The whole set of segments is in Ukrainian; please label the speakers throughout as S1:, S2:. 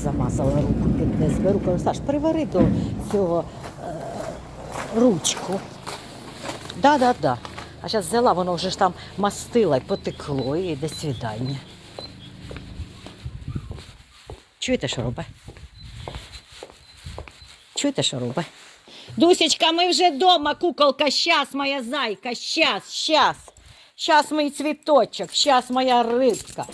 S1: замазала руку під низ. Беру, кажу, Саш, привари до цього е, ручку. Да, да, да. А зараз взяла, воно вже ж там мастила і потекло, і до свідання. Чуєте, що робить? Чуєте, що робить? Дусечка, ми вже вдома, куколка, щас, моя зайка, щас, щас. Щас мій цвіточок, щас моя рибка,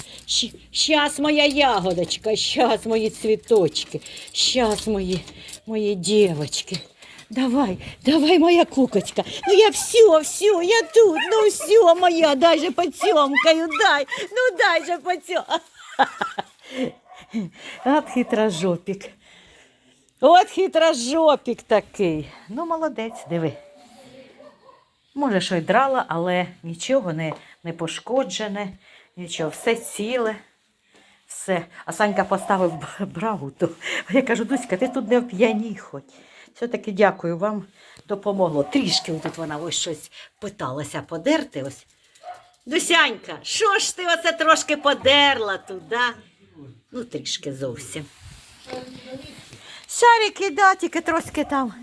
S1: щас моя ягодочка, щас мої цвіточки, щас мої, мої дівочки. Давай, давай, моя кукочка. Ну я все, все, я тут, ну все, моя, дай же поцьомкаю, дай, ну дай же поцьомкаю. От хитрожопік. От хитрожопік такий. Ну, молодець, диви. Може, що й драла, але нічого не, не пошкоджене, нічого, все ціле. Все. А Санька поставив б- брагу. То я кажу, Дуська, ти тут не оп'яній хоч. Все-таки дякую вам, допомогло. Трішки тут вона ось щось питалася подерти. Ось. Дусянька, що ж ти оце трошки подерла туди? Ну, трішки зовсім. Шарики, да, тільки трошки там.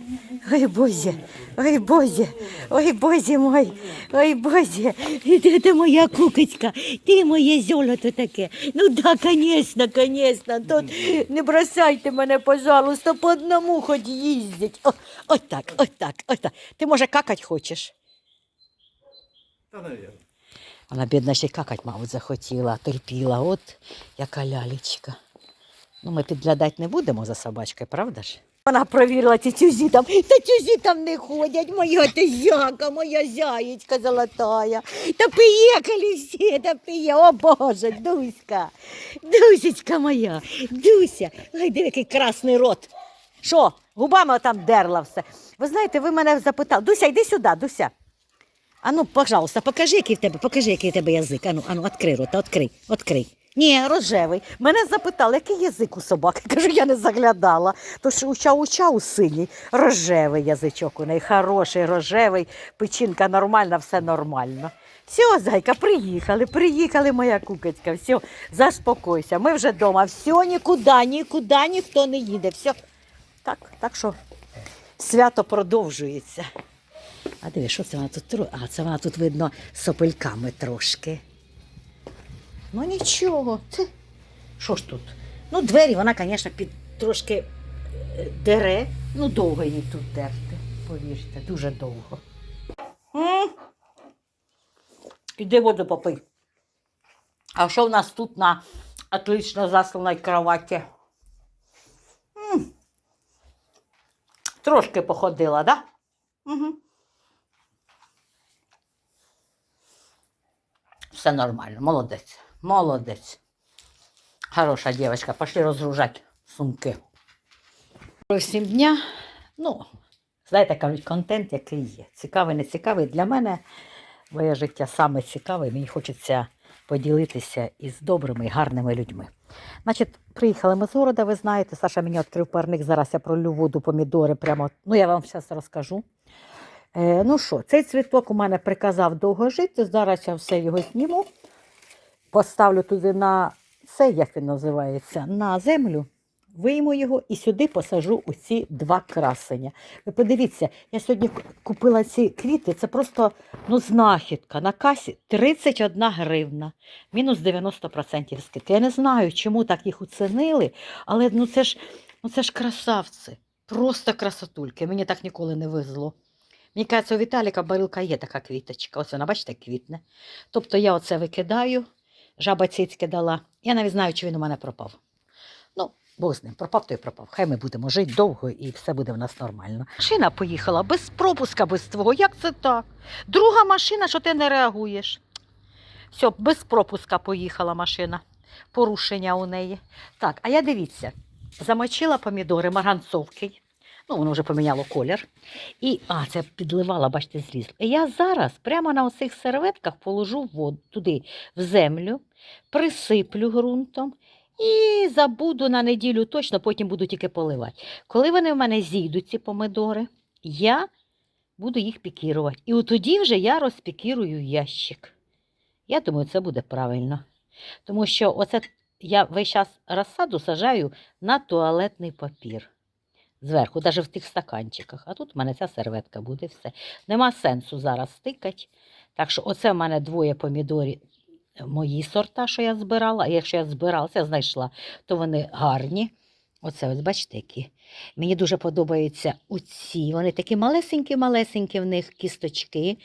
S1: Ой, Боже, ой, Боже, ой, Боже мой, ой, Боже, ти, ти моя кукочка, ти моє золото таке. Ну да, конечно, конечно, тут не бросайте мене, пожалуйста, по одному хоч їздять. О, отак, отак, отак. Ти, може, какать хочеш?
S2: Та, навірно.
S1: Вона, бідна, ще какать, мабуть, захотіла, терпіла. От яка лялечка. Ну, ми підглядати не будемо за собачкою, правда ж? Вона провірила ті тюзі там. Та тюзі там не ходять, моя ти зяка, моя зяєчка золотая. Та приїхали всі, та приїхали. О Боже, Дуська, Дусечка моя, Дуся. Ой, диви, який красний рот. Що, губами там дерла все. Ви знаєте, ви мене запитали. Дуся, йди сюди, Дуся. А ну, пожалуйста, покажи, який в тебе, покажи, який в тебе язик. Ану, ану, відкрий рота, відкрий, відкрий. Ні, рожевий. Мене запитали, який язик у собаки. Кажу, я не заглядала. Тож у чау-чау синій, рожевий язичок у неї, хороший, рожевий, печінка нормальна, все нормально. Все, зайка, приїхали, приїхали, моя кукочка. Все, заспокойся. Ми вже вдома. Все, нікуди, нікуди ніхто не їде. Все. Так, так що свято продовжується. А диви, що це вона тут А, це вона тут видно сопельками трошки. Ну нічого. Це... Що ж тут? Ну, двері вона, звісно, під трошки е, дере. Ну, довго їй тут дерти, повірте, дуже довго. М? Іди воду попий. А що в нас тут на отлично засланій кроваті? М. Трошки походила, так? Да? Угу. Все нормально, молодець, молодець. Хороша дівчинка, пошли розгружати сумки. Всім дня, ну, знаєте, кажуть, контент, який є. Цікавий, не цікавий. Для мене моє життя саме цікаве. Мені хочеться поділитися із добрими і гарними людьми. Значить, приїхали ми з города, ви знаєте, Саша мені відкрив парник, зараз я пролю воду, помідори прямо. Ну, я вам зараз розкажу. Е, ну що, цей цвіток у мене приказав довго жити. Зараз я все його зніму. Поставлю туди на це, як він називається, на землю. Вийму його і сюди посажу у ці два красення. Ви подивіться, я сьогодні купила ці квіти, це просто ну, знахідка. На касі 31 гривна, мінус 90% скидки. Я не знаю, чому так їх оцінили, але ну, це, ж, ну, це ж красавці. Просто красотульки. Мені так ніколи не везло. Мені кажеться, у Віталіка барилка є така квіточка. Ось вона, бачите, квітне. Тобто я оце викидаю, жаба цицьки дала. Я навіть знаю, чи він у мене пропав. Ну, Бог з ним, пропав, то й пропав. Хай ми будемо жити довго і все буде в нас нормально. Машина поїхала без пропуска, без твого. Як це так? Друга машина, що ти не реагуєш. Все, без пропуска поїхала машина. Порушення у неї. Так, а я дивіться, замочила помідори марганцовки. Ну, воно вже поміняло колір. І, а, це підливала, бачите, зрізла. І я зараз прямо на оцих серветках положу воду туди, в землю, присиплю ґрунтом і забуду на неділю точно, потім буду тільки поливати. Коли вони в мене зійдуть, ці помидори, я буду їх пікірувати. І от тоді вже я розпікірую ящик. Я думаю, це буде правильно. Тому що оце я весь час розсаду сажаю на туалетний папір. Зверху, навіть в тих стаканчиках. А тут в мене ця серветка буде все. Нема сенсу зараз стикати. Так що оце в мене двоє помідорів мої сорта, що я збирала. А якщо я збирала, це знайшла, то вони гарні. Оце, ось бачите, які. Мені дуже подобаються оці. Вони такі малесенькі-малесенькі в них кісточки.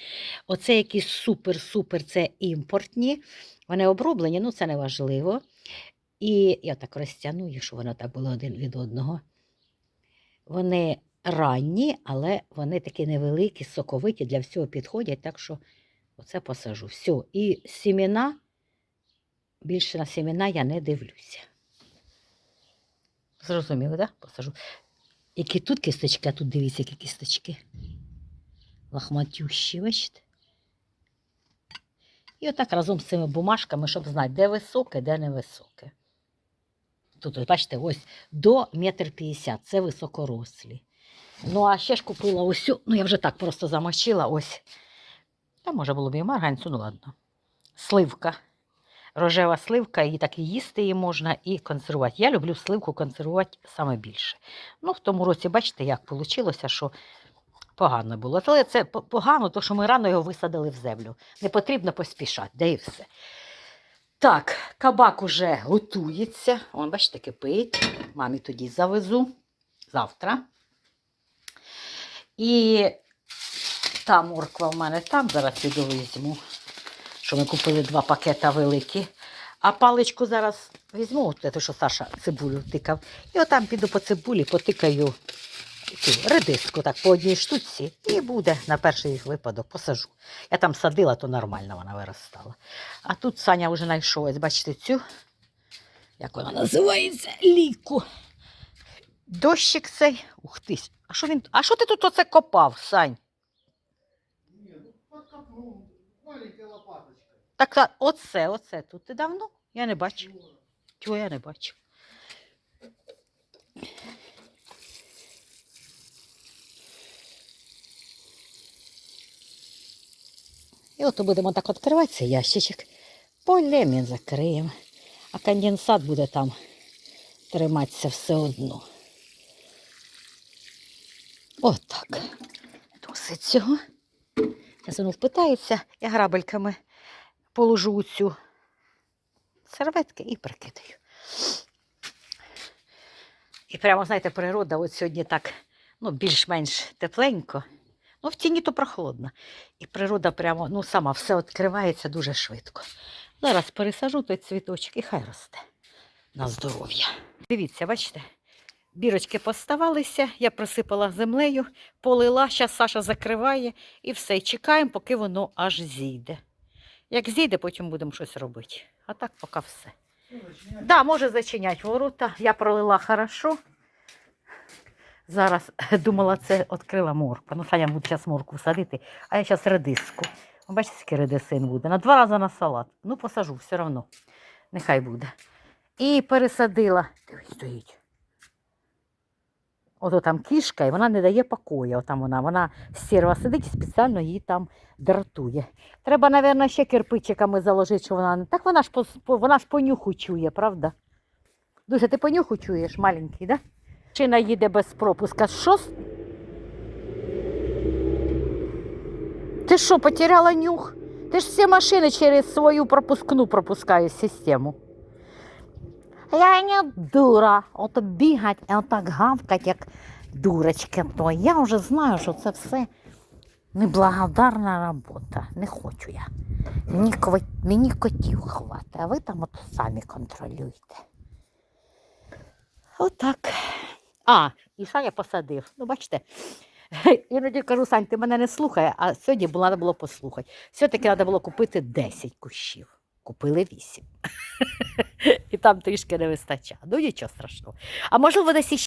S1: Оце якісь супер-супер, це імпортні. Вони оброблені, ну це не важливо. І я так розтягну їх, щоб воно так було один від одного. Вони ранні, але вони такі невеликі, соковиті, для всього підходять, так що оце посажу. Все. І сімена, більше на сімена я не дивлюся. Зрозуміли, так? Да? Посажу. Які тут кісточки, а тут дивіться, які кісточки. Лахматющі, бачите? І отак разом з цими бумажками, щоб знати, де високе, де не високе. Тут, бачите, ось до метр п'ятдесят, це високорослі. Ну, а ще ж купила ось, ну я вже так просто замочила ось. Та може було б і марганцю, ну ладно. Сливка. Рожева сливка, і так і їсти її можна, і консервувати. Я люблю сливку консервувати саме більше. Ну, в тому році, бачите, як вийшло, що погано було. Але це погано, тому що ми рано його висадили в землю. Не потрібно поспішати, де і все. Так, кабак уже готується. Вон, бачите, кипить. Мамі тоді завезу завтра. І та морква в мене там, зараз піду візьму, що ми купили два пакета великі. А паличку зараз візьму, те, що Саша цибулю тикав. І отам піду по цибулі, потикаю цю редиску так по одній штуці, і буде на перший випадок посажу. Я там садила, то нормально вона виростала. А тут Саня вже знайшов, ось бачите, цю, як вона називається, ліку. Дощик цей. Ух ти. А що він? А що ти тут оце копав, Сань? Так, оце, оце тут ти давно? Я не бачу. Чого я не бачу? І от будемо так відкривати цей ящичок. Полемін закриємо. А конденсат буде там триматися все одно. Отак. Досить цього. Зараз воно впитається, я грабельками положу у цю серветки і прикидаю. І прямо, знаєте, природа от сьогодні так ну, більш-менш тепленько. Ну, в тіні то прохолодно. І природа прямо ну, сама все відкривається дуже швидко. Зараз пересажу той цвіточок і хай росте на здоров'я. Дивіться, бачите, бірочки поставалися, я присипала землею, полила, зараз Саша закриває і все. І чекаємо, поки воно аж зійде. Як зійде, потім будемо щось робити. А так поки все.
S2: Ну, зачиняй.
S1: Да, може зачиняти ворота. Я пролила хорошо. Зараз думала, це відкрила морква. Ну, Саня буде зараз моркву садити, а я зараз редиску. Бачите, скільки редисин буде. На два рази на салат. Ну, посажу, все одно. Нехай буде. І пересадила. Дивись, стоїть. Ото там кішка, і вона не дає покою. Отам вона, вона стерва сидить і спеціально її там дратує. Треба, мабуть, ще кирпичиками заложити, що вона не. Так вона ж по, вона ж по нюху чує, правда? Дуся, ти по нюху чуєш, маленький, да? Шина їде без пропуска. Що? Ти що, потеряла нюх? Ти ж всі машини через свою пропускну пропускаєш систему. Я не дура. Ото бігать, отак гавкать, як дурочки. То я вже знаю, що це все неблагодарна робота. Не хочу я. Мені, мені котів хватить, а ви там от самі контролюйте. Отак. А, і Саня посадив. Ну, бачите, іноді кажу, Сань, ти мене не слухає, а сьогодні треба було послухати. Все-таки треба було купити 10 кущів. Купили 8. І там трішки не вистачає. Ну, нічого страшного. А можливо, десь іще